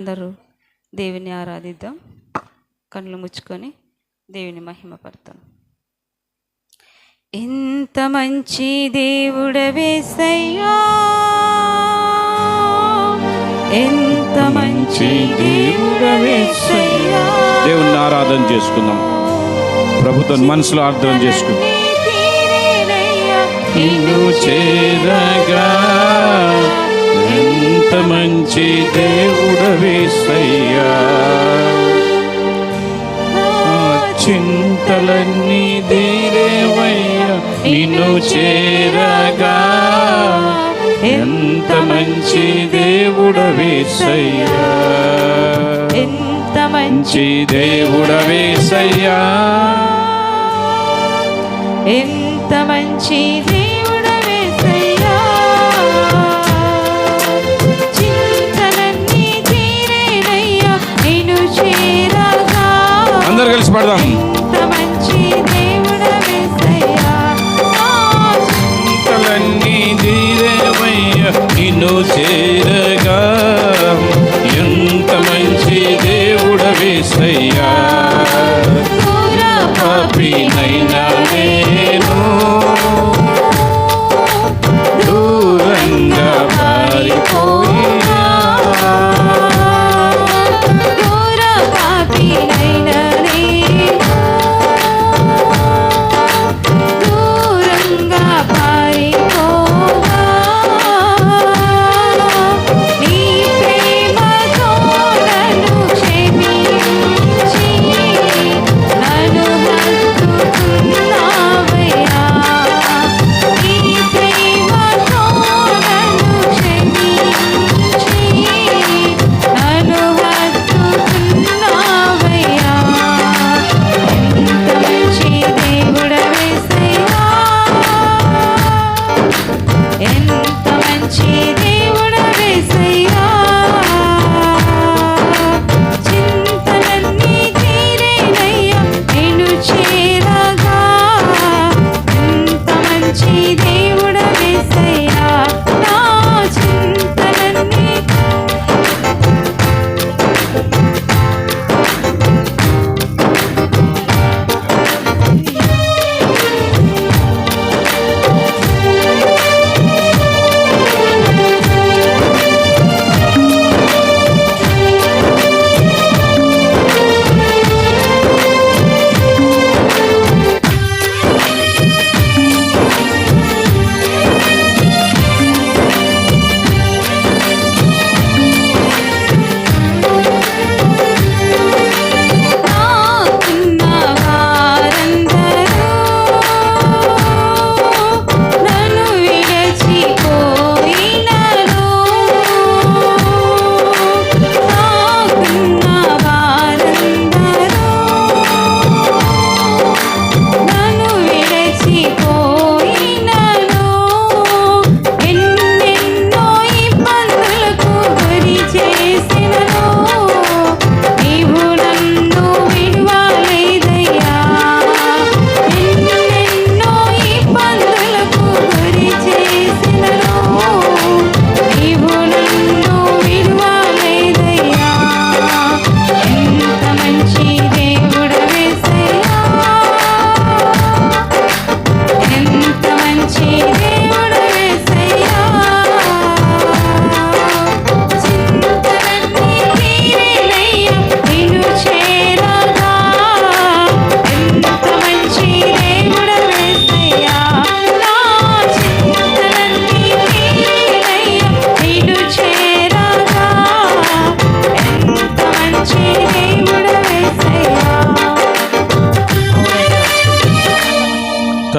అందరూ దేవుని ఆరాధిద్దాం. కళ్ళు ముచ్చుకొని దేవుని మహిమపడతాం ఎంత మంచి దేవుడవేసయ్యా ఎంత మంచి దేవుడవేసయ్యా దేవుని ఆరాధన చేసుకుందాం. ప్రభుత్వం మనసులో అర్థం చేసుకుందాం. చేరగా ఎంత మంచి దేవుడవేసయ్యా చింతలన్నీ తీరేవయ్యా నిన్ను చేరగా. ఎంత మంచి దేవుడవేసయ్యా ఎంత మంచి మంచి దేవుడవేసయ్యా ఎంత మంచి అందరు కలిసి పడదాం. నిన్ను చేరగా ఎంత మంచి దేవుడవేసయ్యా దూర పాపినైనా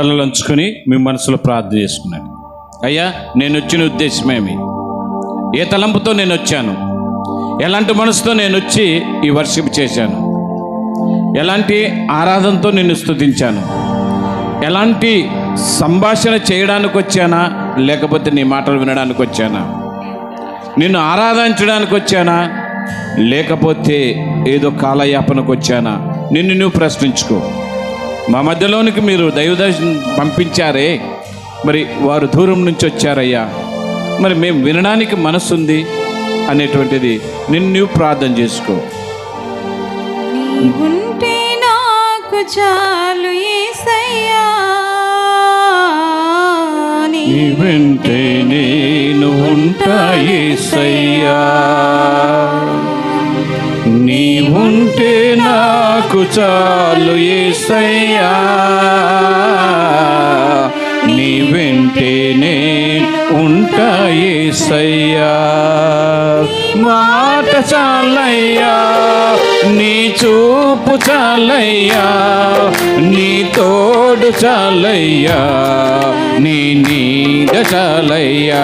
దేవుడవేసయ్యా తలలంచుకొని మీ మనసులో ప్రార్థన చేసుకున్నాను అయ్యా నేను వచ్చిన ఉద్దేశమేమి ఏ తలంపుతో నేను వచ్చాను? ఎలాంటి మనసుతో నేను వచ్చి ఈ వర్షిప్ చేశాను? ఎలాంటి ఆరాధనతో నిన్ను స్తుతించాను? ఎలాంటి సంభాషణ చేయడానికి వచ్చానా? లేకపోతే నీ మాటలు వినడానికి వచ్చానా? నిన్ను ఆరాధించడానికి వచ్చానా? లేకపోతే ఏదో కాలయాపనకు వచ్చానా? నిన్ను నువ్వు ప్రశ్నించుకో. మా మధ్యలోనికి మీరు దైవదర్శనం పంపించారే. మరి వారు దూరం నుంచి వచ్చారయ్యా. మరి మేము వినడానికి మనసుంది అనేటువంటిది నిన్ను ప్రార్థన చేసుకో. నాకు చాలు యేసయ్యా నీ నీ వెంటే నేను ఉంటాయేసయ్యా నీవుంటే నాకు చాలు ఏసయ్యా. నీ వెంటేనే ఉంటా ఏసయ్యా. మాట చాలయ్యా నీ చూపు చాలయ్యా నీ తోడు చాలయ్యా నీ నీడ చాలయ్యా.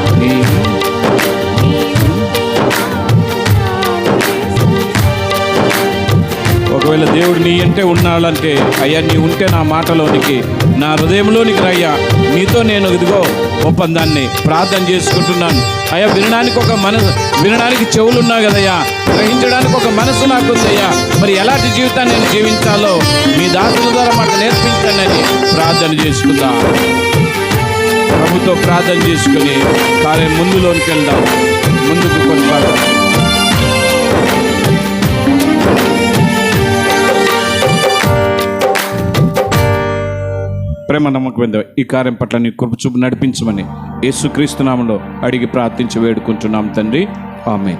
ఒకవేళ దేవుడు నీ అంటే ఉన్నాడంటే అయ్యా నీ ఉంటే నా మాటలోనికి నా హృదయంలోనికి రయ్యా. నీతో నేను ఇదిగో ఒప్పందాన్ని ప్రార్థన చేసుకుంటున్నాను. అయ్యా వినడానికి ఒక మనసు వినడానికి చెవులు ఉన్నా కదయ్యా. గ్రహించడానికి ఒక మనసు నాకుందయ్యా. మరి ఎలాంటి జీవితాన్ని నేను జీవించాలో మీ దాసుల ద్వారా మాకు నేర్పించండి ప్రార్థన చేసుకుందాం. ప్రభుతో ప్రార్థన చేసుకుని కార్యం ముందులోనికి వెళ్దాం. ముందుకు కొనసాగుతాం ప్రేమ నమ్మకం ఈ కార్యం పట్ల నీ కృప చూపు నడిపించమని యేసుక్రీస్తు నామంలో అడిగి ప్రార్థించి వేడుకుంటున్నాం తండ్రి. ఆమె